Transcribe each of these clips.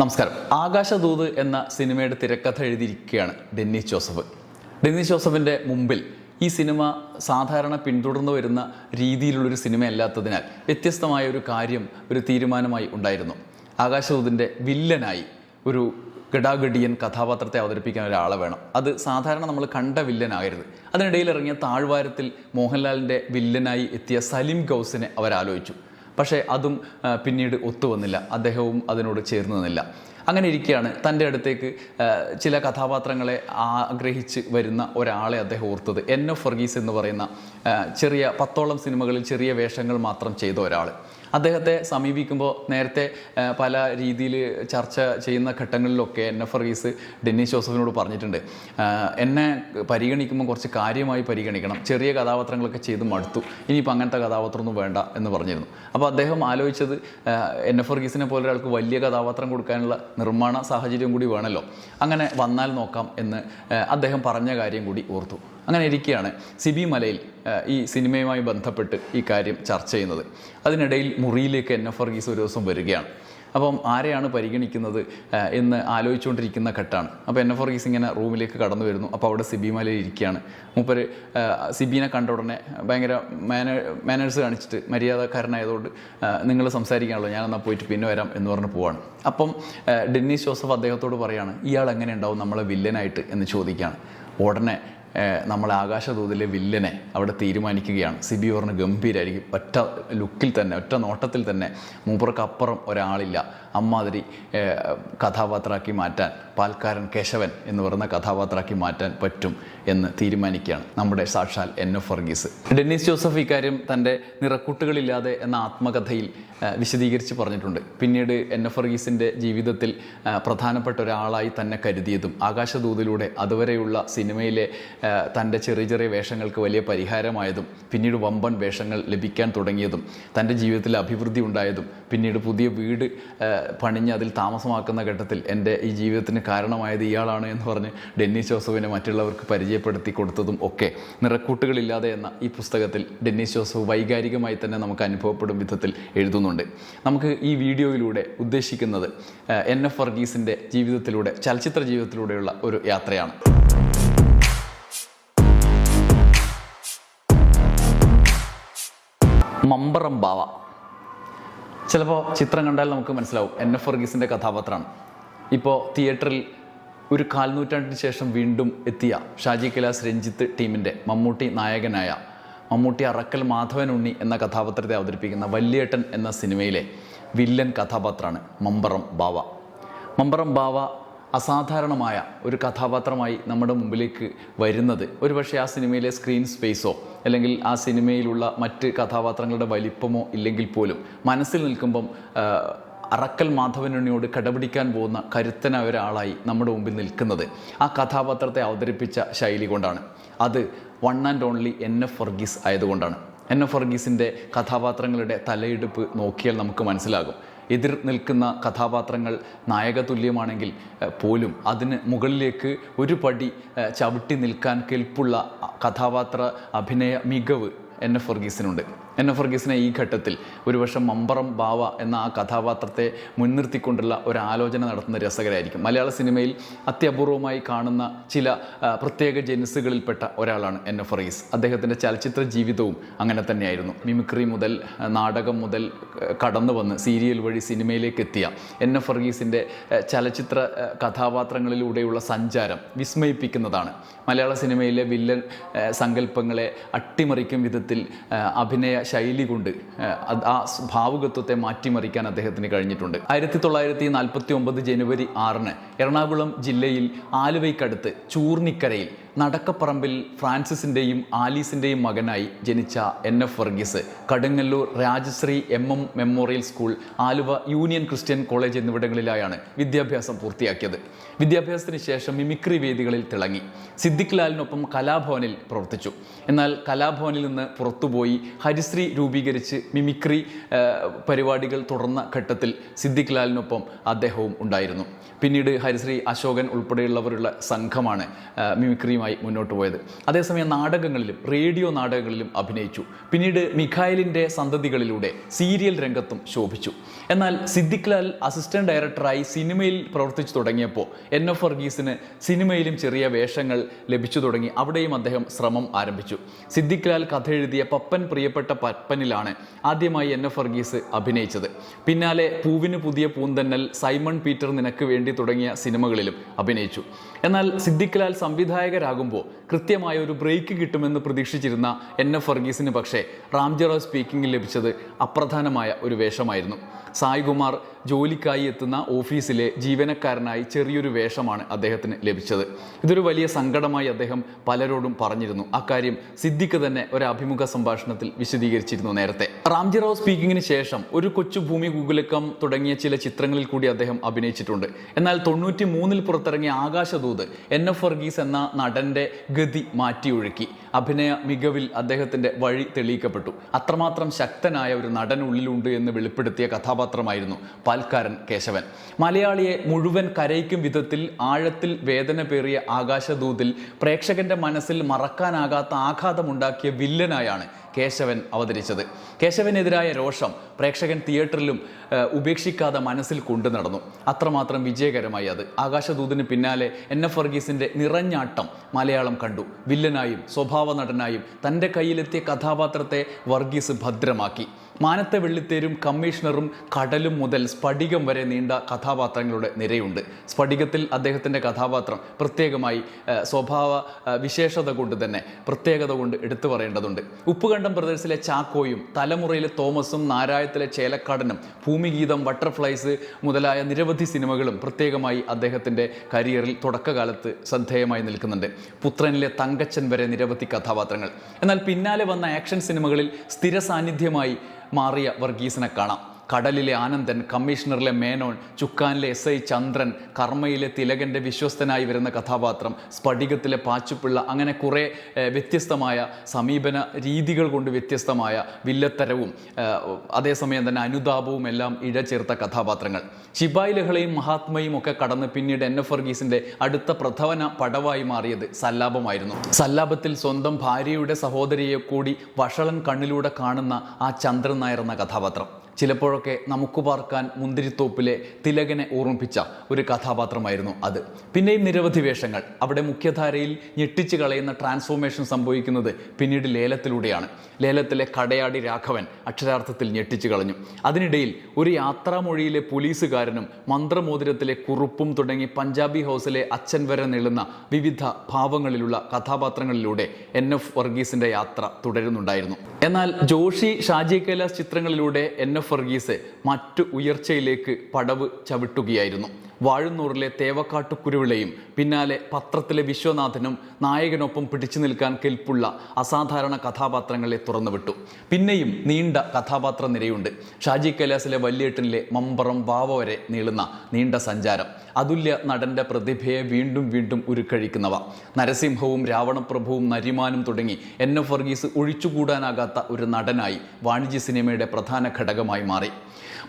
നമസ്കാരം. ആകാശദൂത് എന്ന സിനിമയുടെ തിരക്കഥ എഴുതിയിരിക്കുകയാണ് ഡെന്നിസ് ജോസഫ്. ഡെന്നിസ് ജോസഫിന്റെ മുമ്പിൽ ഈ സിനിമ സാധാരണ പിന്തുടർന്നു വരുന്ന രീതിയിലുള്ളൊരു സിനിമയല്ലാത്തതിനാൽ വ്യത്യസ്തമായ ഒരു കാര്യം ഒരു തീരുമാനമായി ഉണ്ടായിരുന്നു. ആകാശദൂതിന്റെ വില്ലനായി ഒരു ഗഡാഗഡിയൻ കഥാപാത്രത്തെ അവതരിപ്പിക്കാൻ ഒരാളെ വേണം. അത് സാധാരണ നമ്മൾ കണ്ട വില്ലനാകരുത്. അതിനിടയിൽ ഇറങ്ങിയ താഴ്വാരത്തിൽ മോഹൻലാലിന്റെ വില്ലനായി എത്തിയ സലിം ഗൗസിനെ അവരാലോചിച്ചു. പക്ഷേ അതും പിന്നീട് ഒത്തുവന്നില്ല. അദ്ദേഹവും അതിനോട് ചേർന്ന് നിന്നില്ല. അങ്ങനെ ഇരിക്കുകയാണ് തന്റെ അടുത്തേക്ക് ചില കഥാപാത്രങ്ങളെ ആഗ്രഹിച്ച് വരുന്ന ഒരാളെ അദ്ദേഹം ഓർത്തത്. എൻ. എഫ് ഫർഗീസ് എന്ന് പറയുന്ന ചെറിയ പത്തോളം സിനിമകളിൽ ചെറിയ വേഷങ്ങൾ മാത്രം ചെയ്ത ഒരാൾ അദ്ദേഹത്തെ സമീപിക്കുമ്പോൾ നേരത്തെ പല രീതിയിൽ ചർച്ച ചെയ്യുന്ന ഘട്ടങ്ങളിലൊക്കെ എൻ എഫ് റീസ് ഡെന്നിസ് ജോസഫിനോട് പറഞ്ഞിട്ടുണ്ട്. എന്നെ പരിഗണിക്കുമ്പോൾ കുറച്ച് കാര്യമായി പരിഗണിക്കണം. ചെറിയ കഥാപാത്രങ്ങളൊക്കെ ചെയ്ത് മടുത്തു. ഇനിയിപ്പോൾ അങ്ങനത്തെ കഥാപാത്രമൊന്നും വേണ്ട എന്ന് പറഞ്ഞിരുന്നു. അപ്പോൾ അദ്ദേഹം ആലോചിച്ചത് എൻ എഫ് റീസിനെ പോലെ ഒരാൾക്ക് വലിയ കഥാപാത്രം കൊടുക്കാനുള്ള നിർമ്മാണ സാഹചര്യം കൂടി വേണമല്ലോ. അങ്ങനെ വന്നാൽ നോക്കാം എന്ന് അദ്ദേഹം പറഞ്ഞ കാര്യം കൂടി ഓർത്തു. അങ്ങനെ ഇരിക്കുകയാണ് സിബി മലയിൽ ഈ സിനിമയുമായി ബന്ധപ്പെട്ട് ഈ കാര്യം ചർച്ച ചെയ്യുന്നത്. അതിനിടയിൽ മുറിയിലേക്ക് എൻ. എഫ്. വർഗീസ് ഒരു ദിവസം വരികയാണ്. അപ്പം ആരെയാണ് പരിഗണിക്കുന്നത് എന്ന് ആലോചിച്ചുകൊണ്ടിരിക്കുന്ന ഘട്ടമാണ് അപ്പോൾ എൻ. എഫ്. വർഗീസ് ഇങ്ങനെ റൂമിലേക്ക് കടന്നു വരുന്നു. അപ്പോൾ അവിടെ സിബി മലയിൽ ഇരിക്കുകയാണ് മൂപ്പര് സിബീനെ കണ്ട ഉടനെ ഭയങ്കര മാന മാനേഴ്സ് കാണിച്ചിട്ട് മര്യാദക്കാരനായതുകൊണ്ട് നിങ്ങൾ സംസാരിക്കാനുള്ളൂ ഞാൻ എന്നാൽ പോയിട്ട് പിന്നെ വരാം എന്ന് പറഞ്ഞ് പോവാണ്. അപ്പം ഡെന്നീസ് ജോസഫ് അദ്ദേഹത്തോട് പറയാണ് ഇയാൾ എങ്ങനെ ഉണ്ടാവും നമ്മളെ വില്ലനായിട്ട്? എന്ന് ചോദിക്കുകയാണ് ഉടനെ നമ്മളെ ആകാശദൂതിലെ വില്ലനെ അവിടെ തീരുമാനിക്കുകയാണ്. സിബി പറഞ്ഞ് ഗംഭീരായിരിക്കും. ഒറ്റ ലുക്കിൽ തന്നെ ഒറ്റ നോട്ടത്തിൽ തന്നെ മൂപ്പർക്കപ്പുറം ഒരാളില്ല. അമ്മാതിരി കഥാപാത്രമാക്കി മാറ്റാൻ. പാൽക്കാരൻ കേശവൻ എന്ന് പറയുന്ന കഥാപാത്രമാക്കി മാറ്റാൻ പറ്റും എന്ന് തീരുമാനിക്കുകയാണ് നമ്മുടെ സാക്ഷാൽ എൻ എഫ് ഫർഗീസ് ഡെന്നിസ് ജോസഫ് ഇക്കാര്യം തന്റെ നിറക്കൂട്ടുകളില്ലാതെ എന്ന ആത്മകഥയിൽ വിശദീകരിച്ച് പറഞ്ഞിട്ടുണ്ട്. പിന്നീട് എൻ എഫ് ഫർഗീസിന്റെ ജീവിതത്തിൽ പ്രധാനപ്പെട്ട ഒരാളായി തന്നെ കരുതിയതും ആകാശദൂതിലൂടെ അതുവരെയുള്ള സിനിമയിലെ തന്റെ ചെറിയ ചെറിയ വേഷങ്ങൾക്ക് വലിയ പരിഹാരമായതും പിന്നീട് വമ്പൻ വേഷങ്ങൾ ലഭിക്കാൻ തുടങ്ങിയതും തന്റെ ജീവിതത്തിൽ അഭിവൃദ്ധി ഉണ്ടായതും പിന്നീട് പുതിയ വീട് പണിഞ്ഞ് അതിൽ താമസമാക്കുന്ന ഘട്ടത്തിൽ എന്റെ ഈ ജീവിതത്തിന് കാരണമായത് ഇയാളാണ് എന്ന് പറഞ്ഞ് ഡെന്നിസ് ജോസഫിനെ മറ്റുള്ളവർക്ക് പരിചയപ്പെടുത്തി കൊടുത്തതും ഒക്കെ നിറക്കൂട്ടുകളില്ലാതെ എന്ന ഈ പുസ്തകത്തിൽ ഡെന്നിസ് ജോസഫ് വൈകാരികമായി തന്നെ നമുക്ക് അനുഭവപ്പെടും വിധത്തിൽ എഴുതുന്നുണ്ട്. നമുക്ക് ഈ വീഡിയോയിലൂടെ ഉദ്ദേശിക്കുന്നത് എൻ എഫ് വർഗീസിന്റെ ജീവിതത്തിലൂടെ ചലച്ചിത്ര ജീവിതത്തിലൂടെയുള്ള ഒരു യാത്രയാണ്. മമ്പറം ബാവ. ചിലപ്പോൾ ചിത്രം കണ്ടാൽ നമുക്ക് മനസ്സിലാവും എൻ എഫ് വർഗീസിന്റെ കഥാപാത്രമാണ് ഇപ്പോൾ തിയേറ്ററിൽ ഒരു കാൽനൂറ്റാണ്ടിന് ശേഷം വീണ്ടും എത്തിയ ഷാജി കൈലാസ് രഞ്ജിത്ത് ടീമിന്റെ മമ്മൂട്ടി നായകനായ മമ്മൂട്ടി അറക്കൽ മാധവൻ ഉണ്ണി എന്ന കഥാപാത്രത്തെ അവതരിപ്പിക്കുന്ന വല്യേട്ടൻ എന്ന സിനിമയിലെ വില്ലൻ കഥാപാത്രമാണ് മമ്പറം ബാവ. മമ്പറം ബാവ അസാധാരണമായ ഒരു കഥാപാത്രമായി നമ്മുടെ മുമ്പിലേക്ക് വരുന്നത്. ഒരുപക്ഷെ ആ സിനിമയിലെ സ്ക്രീൻ സ്പേസോ അല്ലെങ്കിൽ ആ സിനിമയിലുള്ള മറ്റ് കഥാപാത്രങ്ങളുടെ വലിപ്പമോ ഇല്ലെങ്കിൽ പോലും മനസ്സിൽ നിൽക്കുമ്പം അറക്കൽ മാധവനുണ്ണിയോട് കടപിടിക്കാൻ പോകുന്ന കരുത്തനായ ഒരാളായി നമ്മുടെ മുമ്പിൽ നിൽക്കുന്നത്. ആ കഥാപാത്രത്തെ അവതരിപ്പിച്ച ശൈലി കൊണ്ടാണ്. അത് one and only N F Varghese ആയതുകൊണ്ടാണ്. എൻ എഫ് വർഗീസിന്റെ കഥാപാത്രങ്ങളുടെ തലയെടുപ്പ് നോക്കിയാൽ നമുക്ക് മനസ്സിലാകും. എതിർ നിൽക്കുന്ന കഥാപാത്രങ്ങൾ നായകതുല്യമാണെങ്കിൽ പോലും അതിന് മുകളിലേക്ക് ഒരു പടി ചവിട്ടി നിൽക്കാൻ കെൽപ്പുള്ള കഥാപാത്ര അഭിനയ മികവ് എൻ എഫ് വർഗീസിനുണ്ട്. എൻ എഫ് വർഗീസിനെ ഈ ഘട്ടത്തിൽ ഒരുപക്ഷെ മമ്പറം ബാവ എന്ന ആ കഥാപാത്രത്തെ മുൻനിർത്തിക്കൊണ്ടുള്ള ഒരു ആലോചന നടത്തുന്ന രസകരായിരിക്കും. മലയാള സിനിമയിൽ അത്യപൂർവമായി കാണുന്ന ചില പ്രത്യേക ജനുസുകളിൽപ്പെട്ട ഒരാളാണ് എൻ എഫ് വർഗീസ്. അദ്ദേഹത്തിന്റെ ചലച്ചിത്ര ജീവിതവും അങ്ങനെ തന്നെയായിരുന്നു. മിമിക്രി മുതൽ നാടകം മുതൽ കടന്നു വന്ന് സീരിയൽ വഴി സിനിമയിലേക്ക് എത്തിയ എൻ എഫ് വർഗീസിന്റെ ചലച്ചിത്ര കഥാപാത്രങ്ങളിലൂടെയുള്ള സഞ്ചാരം വിസ്മയിപ്പിക്കുന്നതാണ്. മലയാള സിനിമയിലെ വില്ലൻ സങ്കല്പങ്ങളെ അട്ടിമറിക്കും വിധത്തിൽ അഭിനയ ശൈലി കൊണ്ട് ആ, ഭാവുകത്വത്തെ മാറ്റിമറിക്കാൻ അദ്ദേഹത്തിന് കഴിഞ്ഞിട്ടുണ്ട്. ആയിരത്തി തൊള്ളായിരത്തി നാൽപ്പത്തി ഒമ്പത് ജനുവരി ആറിന് എറണാകുളം ജില്ലയിൽ ആലുവയ്ക്കടുത്ത് ചൂർണിക്കരയിൽ നടക്കപ്പറമ്പിൽ ഫ്രാൻസിസിന്റെയും ആലീസിന്റെയും മകനായി ജനിച്ച N F Varghese Kadungallur Rajasree M M memorial school Aluva union Christian college എന്നിവിടങ്ങളിലായാണ് വിദ്യാഭ്യാസം പൂർത്തിയാക്കിയത്. വിദ്യാഭ്യാസത്തിന് ശേഷം മിമിക്രി വേദികളിൽ തിളങ്ങി. സിദ്ദിഖ് ലാലിനൊപ്പം കലാഭവനിൽ പ്രവർത്തിച്ചു. എന്നാൽ കലാഭവനിൽ നിന്ന് പുറത്തുപോയി ഹരിശ്രീ രൂപീകരിച്ച് മിമിക്രി പരിപാടികൾ തുടർന്ന ഘട്ടത്തിൽ സിദ്ദിഖ് ലാലിനൊപ്പം അദ്ദേഹവും ഉണ്ടായിരുന്നു. പിന്നീട് ഹരിശ്രീ അശോകൻ ഉൾപ്പെടെയുള്ളവരുള്ള സംഘമാണ് മിമിക്രിയുമായി മുന്നോട്ട് പോയത്. അതേസമയം നാടകങ്ങളിലും റേഡിയോ നാടകങ്ങളിലും അഭിനയിച്ചു. പിന്നീട് മിഖായലിന്റെ സന്തതികളിലൂടെ സീരിയൽ രംഗത്തും ശോഭിച്ചു. എന്നാൽ സിദ്ദിഖ് ലാൽ അസിസ്റ്റന്റ് ഡയറക്ടറായി സിനിമയിൽ പ്രവർത്തിച്ചു തുടങ്ങിയപ്പോൾ എൻ എഫ് വർഗീസിന് സിനിമയിലും ചെറിയ വേഷങ്ങൾ ലഭിച്ചു തുടങ്ങി. അവിടെയും അദ്ദേഹം ശ്രമം ആരംഭിച്ചു. സിദ്ദിഖ് ലാൽ കഥ എഴുതിയ പപ്പൻ പ്രിയപ്പെട്ട പപ്പനിലാണ് ആദ്യമായി എൻ എഫ് വർഗീസ് അഭിനയിച്ചത്. പിന്നാലെ പൂവിന് പുതിയ പൂന്തന്നൽ സൈമൺ പീറ്റർ നിനക്ക് വേണ്ടി തുടങ്ങിയ സിനിമകളിലും അഭിനയിച്ചു. എന്നാൽ സിദ്ദിഖ്ലാൽ സംവിധായകരാകുമ്പോൾ കൃത്യമായ ഒരു ബ്രേക്ക് കിട്ടുമെന്ന് പ്രതീക്ഷിച്ചിരുന്ന എൻ എഫ് വർഗീസിന് പക്ഷേ റാംജറാവ് സ്പീക്കിംഗിൽ ലഭിച്ചത് അപ്രധാനമായ ഒരു വേഷമായിരുന്നു. സായ്കുമാർ ജോലിക്കായി എത്തുന്ന ഓഫീസിലെ ജീവനക്കാരനായി ചെറിയൊരു വേഷമാണ് അദ്ദേഹത്തിന് ലഭിച്ചത്. ഇതൊരു വലിയ സങ്കടമായി അദ്ദേഹം പലരോടും പറഞ്ഞിരുന്നു. അക്കാര്യം സിദ്ദിഖ് തന്നെ ഒരു അഭിമുഖ സംഭാഷണത്തിൽ വിശദീകരിച്ചിരുന്നു നേരത്തെ. റാംജിറാവ് സ്പീക്കിങ്ങിന് ശേഷം ഒരു കൊച്ചു ഭൂമി ഗൂഗുലക്കം തുടങ്ങിയ ചില ചിത്രങ്ങളിൽ കൂടി അദ്ദേഹം അഭിനയിച്ചിട്ടുണ്ട്. എന്നാൽ തൊണ്ണൂറ്റി മൂന്നിൽ പുറത്തിറങ്ങിയ ആകാശദൂത് എൻ എഫ് വർഗീസ് എന്ന നടന്റെ ഗതി മാറ്റിയൊഴുക്കി. അഭിനയ മികവിൽ അദ്ദേഹത്തിന്റെ വഴി തെളിയിക്കപ്പെട്ടു. അത്രമാത്രം ശക്തനായ ഒരു നടൻ ഉള്ളിലുണ്ട് എന്ന് വെളിപ്പെടുത്തിയ കഥാപാത്രമായിരുന്നു പാൽക്കാരൻ കേശവൻ. മലയാളിയെ മുഴുവൻ കരയിക്കും വിധത്തിൽ ആഴത്തിൽ വേദന പേറിയ ആകാശദൂതിൽ പ്രേക്ഷകന്റെ മനസ്സിൽ മറക്കാനാകാത്ത ആഘാതമുണ്ടാക്കിയ വില്ലനായാണ് കേശവൻ അവതരിച്ചത്. കേശവനെതിരായ രോഷം പ്രേക്ഷകൻ തിയേറ്ററിലും ഉപേക്ഷിക്കാതെ മനസ്സിൽ കൊണ്ടു നടന്നു. അത്രമാത്രം വിജയകരമായി അത്. ആകാശദൂതിന് പിന്നാലെ എൻ. എഫ്. വർഗീസിന്റെ നിറഞ്ഞാട്ടം മലയാളം കണ്ടു. വില്ലനായും സ്വഭാവ നടനായും തന്റെ കയ്യിലെത്തിയ കഥാപാത്രത്തെ വർഗീസ് ഭദ്രമാക്കി. മാനത്തെ വെള്ളിത്തേരും കമ്മീഷണറും കടലും മുതൽ സ്ഫടികം വരെ നീണ്ട കഥാപാത്രങ്ങളുടെ നിരയുണ്ട്. സ്ഫടികത്തിൽ അദ്ദേഹത്തിന്റെ കഥാപാത്രം പ്രത്യേകമായി സ്വഭാവ വിശേഷത കൊണ്ട് തന്നെ പ്രത്യേകത കൊണ്ട് എടുത്തു പറയേണ്ടതുണ്ട്. ഉപ്പുകണ്ടം ബ്രദേഴ്സിലെ ചാക്കോയും തലമുറയിലെ തോമസും നാരായത്തിലെ ചേലക്കാടനും ഭൂമിഗീതം ബട്ടർഫ്ലൈസ് മുതലായ നിരവധി സിനിമകളും പ്രത്യേകമായി അദ്ദേഹത്തിന്റെ കരിയറിൽ തുടക്കകാലത്ത് ശ്രദ്ധേയമായി നിൽക്കുന്നുണ്ട്. പുത്രനിലെ തങ്കച്ചൻ വരെ നിരവധി കഥാപാത്രങ്ങൾ. എന്നാൽ പിന്നാലെ വന്ന ആക്ഷൻ സിനിമകളിൽ സ്ഥിര സാന്നിധ്യമായി മാറിയ വർഗീസിനെ കാണാം. കടലിലെ ആനന്ദൻ കമ്മീഷണറിലെ മേനോൻ ചുക്കാനിലെ എസ് ഐ ചന്ദ്രൻ കർമ്മയിലെ തിലകന്റെ വിശ്വസ്തനായി വരുന്ന കഥാപാത്രം സ്ഫടികത്തിലെ പാച്ചുപിള്ള അങ്ങനെ കുറേ വ്യത്യസ്തമായ സമീപന രീതികൾ കൊണ്ട് വ്യത്യസ്തമായ വില്ലത്തരവും അതേസമയം തന്നെ അനുതാപവും എല്ലാം ഇഴചേർത്ത കഥാപാത്രങ്ങൾ. ശിബായ് ലഹളയും മഹാത്മയും ഒക്കെ കടന്ന് പിന്നീട് എൻ എഫ് വർഗീസിന്റെ അടുത്ത പ്രധാന പടവായി മാറിയത് സല്ലാപമായിരുന്നു. സല്ലാപത്തിൽ സ്വന്തം ഭാര്യയുടെ സഹോദരിയെ കൂടി വഷളൻ കണ്ണിലൂടെ കാണുന്ന ആ ചന്ദ്രൻ നായർ എന്ന കഥാപാത്രം. ചിലപ്പോഴൊക്കെ നമുക്ക് പാർക്കാൻ മുന്തിരിത്തോപ്പിലെ തിലകനെ ഓർമ്മിപ്പിച്ച ഒരു കഥാപാത്രമായിരുന്നു അത്. പിന്നെയും നിരവധി വേഷങ്ങൾ. അവിടെ മുഖ്യധാരയിൽ ഞെട്ടിച്ച് കളയുന്ന ട്രാൻസ്ഫോർമേഷൻ സംഭവിക്കുന്നത് പിന്നീട് ലേലത്തിലൂടെയാണ്. ലേലത്തിലെ കടയാടി രാഘവൻ അക്ഷരാർത്ഥത്തിൽ ഞെട്ടിച്ചു കളഞ്ഞു. അതിനിടയിൽ ഒരു യാത്രാമൊഴിയിലെ പോലീസുകാരനും മന്ത്രമോതിരത്തിലെ കുറുപ്പും തുടങ്ങി പഞ്ചാബി ഹൗസിലെ അച്ഛൻ വരെ നീളുന്ന വിവിധ ഭാവങ്ങളിലുള്ള കഥാപാത്രങ്ങളിലൂടെ എൻ. എഫ്. വർഗീസിന്റെ യാത്ര തുടരുന്നുണ്ടായിരുന്നു. എന്നാൽ ജോഷി ഷാജി കൈലാസ് ചിത്രങ്ങളിലൂടെ എൻ. എഫ്. വർഗീസ് മറ്റു ഉയർച്ചയിലേക്ക് പടവ് ചവിട്ടുകയായിരുന്നു. വാഴുന്നൂറിലെ തേവക്കാട്ടു കുരുവിളയും പിന്നാലെ പത്രത്തിലെ വിശ്വനാഥനും നായകനൊപ്പം പിടിച്ചു നിൽക്കാൻ കെൽപ്പുള്ള അസാധാരണ കഥാപാത്രങ്ങളെ തുറന്നുവിട്ടു. പിന്നെയും നീണ്ട കഥാപാത്ര നിരയുണ്ട്. ഷാജി കൈലാസിലെ വല്യേട്ടനിലെ മമ്പറം വാവ വരെ നീളുന്ന നീണ്ട സഞ്ചാരം. അതുല്യ നടന്റെ പ്രതിഭയെ വീണ്ടും വീണ്ടും ഉരുക്കഴിക്കുന്നവ. നരസിംഹവും രാവണപ്രഭുവും നരിമാനും തുടങ്ങി എൻ. എഫ്. വർഗീസ് ഒഴിച്ചുകൂടാനാകാത്ത ഒരു നടനായി വാണിജ്യ സിനിമയുടെ പ്രധാന ഘടകമായി മാറി.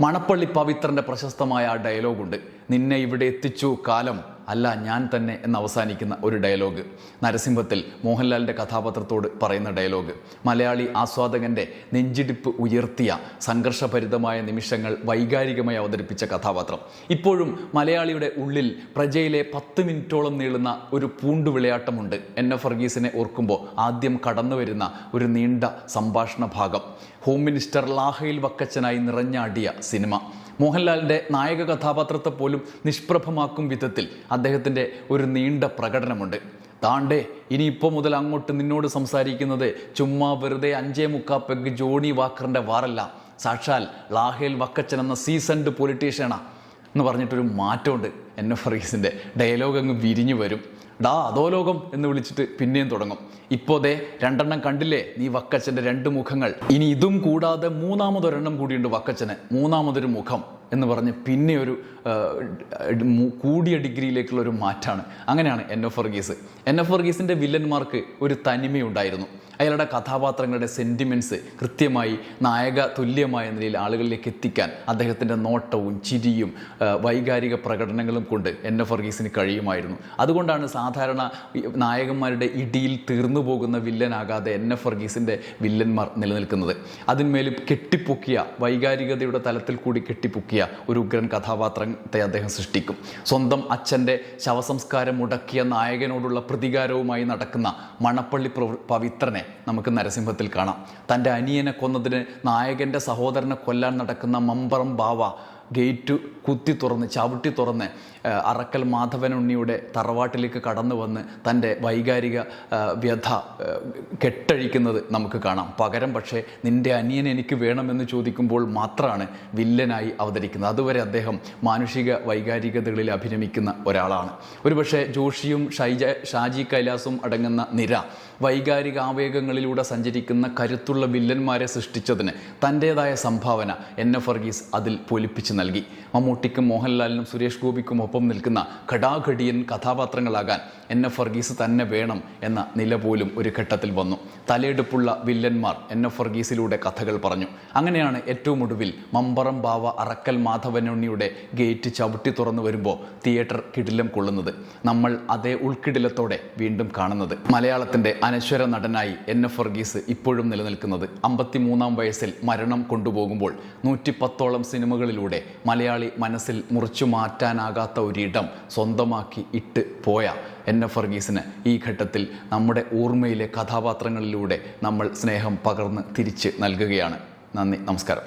മണപ്പള്ളി പവിത്രന്റെ പ്രശസ്തമായ ആ ഡയലോഗുണ്ട് നിന്നെ ഇവിടെ എത്തിച്ചു കാലം അല്ല ഞാൻ തന്നെ എന്ന് അവസാനിക്കുന്ന ഒരു ഡയലോഗ് നരസിംഹത്തിൽ മോഹൻലാലിന്റെ കഥാപാത്രത്തോട് പറയുന്ന ഡയലോഗ് മലയാളി ആസ്വാദകന്റെ നെഞ്ചിടിപ്പ് ഉയർത്തിയ സംഘർഷഭരിതമായ നിമിഷങ്ങൾ വൈകാരികമായി അവതരിപ്പിച്ച കഥാപാത്രം. ഇപ്പോഴും മലയാളിയുടെ ഉള്ളിൽ പ്രജയിലെ പത്ത് മിനിറ്റോളം നീളുന്ന ഒരു പൂണ്ടു വിളയാട്ടമുണ്ട്. എൻ എഫ് ഫർഗീസിനെ ഓർക്കുമ്പോൾ ആദ്യം കടന്നു വരുന്ന ഒരു നീണ്ട സംഭാഷണ ഭാഗം. ഹോം മിനിസ്റ്റർ ലാഹയിൽ വക്കച്ചനായി നിറഞ്ഞാടിയ സിനിമ. മോഹൻലാലിന്റെ നായക കഥാപാത്രത്തെ പോലും നിഷ്പ്രഭമാക്കും വിധത്തിൽ അദ്ദേഹത്തിന്റെ ഒരു നീണ്ട പ്രകടനമുണ്ട്. താണ്ടേ ഇനി ഇപ്പോൾ മുതൽ അങ്ങോട്ട് നിന്നോട് സംസാരിക്കുന്നത് ചുമ്മാ വെറുതെ അഞ്ചേ മുക്കാ പെഗ് ജോണി വാക്കറിന്റെ വാറല്ല. സാക്ഷാൽ ലാഹേൽ വക്കച്ചൻ എന്ന സീസൺഡ് പൊളിറ്റീഷ്യനാണ് എന്ന് പറഞ്ഞിട്ടൊരു മാറ്റമുണ്ട്. എൻ എഫ് റീസിന്റെ ഡയലോഗ് അങ്ങ് വിരിഞ്ഞു വരും. ഡാ അതോ ലോകം എന്ന് വിളിച്ചിട്ട് പിന്നെയും തുടങ്ങും. ഇപ്പോ ദേ രണ്ടെണ്ണം കണ്ടില്ലേ? നീ വക്കച്ചന്റെ രണ്ട് മുഖങ്ങൾ. ഇനി ഇതും കൂടാതെ മൂന്നാമതൊരെണ്ണം കൂടിയുണ്ട് വക്കച്ചന്. മൂന്നാമതൊരു മുഖം എന്ന് പറഞ്ഞ് പിന്നെ ഒരു കൂടിയ ഡിഗ്രിയിലേക്കുള്ള ഒരു മാറ്റാണ്. അങ്ങനെയാണ് N F Varghese N F വർഗീസിന്റെ വില്ലന്മാർക്ക് ഒരു തനിമയുണ്ടായിരുന്നു അയാളുടെ കഥാപാത്രങ്ങളുടെ സെന്റിമെന്റ്സ് കൃത്യമായി നായക തുല്യമായ നിലയിൽ ആളുകളിലേക്ക് എത്തിക്കാൻ അദ്ദേഹത്തിന്റെ നോട്ടവും ചിരിയും വൈകാരിക പ്രകടനങ്ങളും കൊണ്ട് എൻ എഫ് വർഗീസിന് കഴിയുമായിരുന്നു. അതുകൊണ്ടാണ് സാധാരണ നായകന്മാരുടെ ഇടിയിൽ തീർന്നു പോകുന്ന വില്ലനാകാതെ എൻ എഫ് വർഗീസിന്റെ വില്ലന്മാർ നിലനിൽക്കുന്നത്. അതിന്മേലും കെട്ടിപ്പൊക്കിയ വൈകാരികതയുടെ തലത്തിൽ കൂടി കെട്ടിപ്പൊക്കിയ ഒരു ഉഗ്രൻ കഥാപാത്രത്തെ അദ്ദേഹം സൃഷ്ടിക്കും. സ്വന്തം അച്ഛന്റെ ശവസംസ്കാരം മുടക്കിയ നായകനോടുള്ള പ്രതികാരവുമായി നടക്കുന്ന മണപ്പള്ളി പവിത്രനെ നമുക്ക് നരസിംഹത്തിൽ കാണാം. തന്റെ അനിയനെ കൊന്നതിന് നായകന്റെ സഹോദരനെ കൊല്ലാൻ നടക്കുന്ന മമ്പറം ബാവ ഗേറ്റ് കുത്തി തുറന്ന് ചവിട്ടി തുറന്ന് അറക്കൽ അറക്കൽ മാധവനുണ്ണിയുടെ തറവാട്ടിലേക്ക് കടന്നു വന്ന് തന്റെ വൈകാരിക വ്യഥ കെട്ടഴിക്കുന്നത് നമുക്ക് കാണാം. പകരം പക്ഷേ നിന്റെ അനിയൻ എനിക്ക് വേണമെന്ന് ചോദിക്കുമ്പോൾ മാത്രമാണ് വില്ലനായി അവതരിക്കുന്നത്. അതുവരെ അദ്ദേഹം മാനുഷിക വൈകാരികതകളിൽ അഭിനമിക്കുന്ന ഒരാളാണ്. ഒരുപക്ഷെ ജോഷിയും ഷൈജ ഷാജി കൈലാസും അടങ്ങുന്ന നിര വൈകാരിക ആവേഗങ്ങളിലൂടെ സഞ്ചരിക്കുന്ന കരുത്തുള്ള വില്ലന്മാരെ സൃഷ്ടിച്ചതിന് തന്റേതായ സംഭാവന എൻ എഫ് വർഗീസ് അതിൽ പൊലിപ്പിച്ച് നൽകി. മമ്മൂട്ടിക്കും മോഹൻലാലിനും സുരേഷ് ഗോപിക്കും ഒപ്പം നിൽക്കുന്ന ഘടാഘടിയൻ കഥാപാത്രങ്ങളാകാൻ എൻ എഫ് വർഗീസ് തന്നെ വേണം എന്ന നില പോലും ഒരു ഘട്ടത്തിൽ വന്നു. തലയെടുപ്പുള്ള വില്ലന്മാർ എൻ എഫ് വർഗീസിലൂടെ കഥകൾ പറഞ്ഞു. അങ്ങനെയാണ് ഏറ്റവും ഒടുവിൽ മമ്പറം ബാവ അറക്കൽ മാധവനുണ്ണിയുടെ ഗേറ്റ് ചവിട്ടി തുറന്നു വരുമ്പോൾ തിയേറ്റർ കിടിലം കൊള്ളുന്നത്. നമ്മൾ അതേ ഉൾക്കിടിലത്തോടെ വീണ്ടും കാണുന്നത്. മലയാളത്തിന്റെ അനശ്വര നടനായി എൻ എഫ് വർഗീസ് ഇപ്പോഴും നിലനിൽക്കുന്നത്. അമ്പത്തിമൂന്നാം വയസ്സിൽ മരണം കൊണ്ടുപോകുമ്പോൾ നൂറ്റിപ്പത്തോളം സിനിമകളിലൂടെ മലയാളി മനസ്സിൽ മുറിച്ചു മാറ്റാനാകാത്ത ഒരിടം സ്വന്തമാക്കി ഇട്ട് പോയ എൻ എഫ് വർഗീസിന് ഈ ഘട്ടത്തിൽ നമ്മുടെ ഓർമ്മയിലെ കഥാപാത്രങ്ങളിലൂടെ നമ്മൾ സ്നേഹം പകർന്ന് തിരിച്ച് നൽകുകയാണ്. നന്ദി നമസ്കാരം.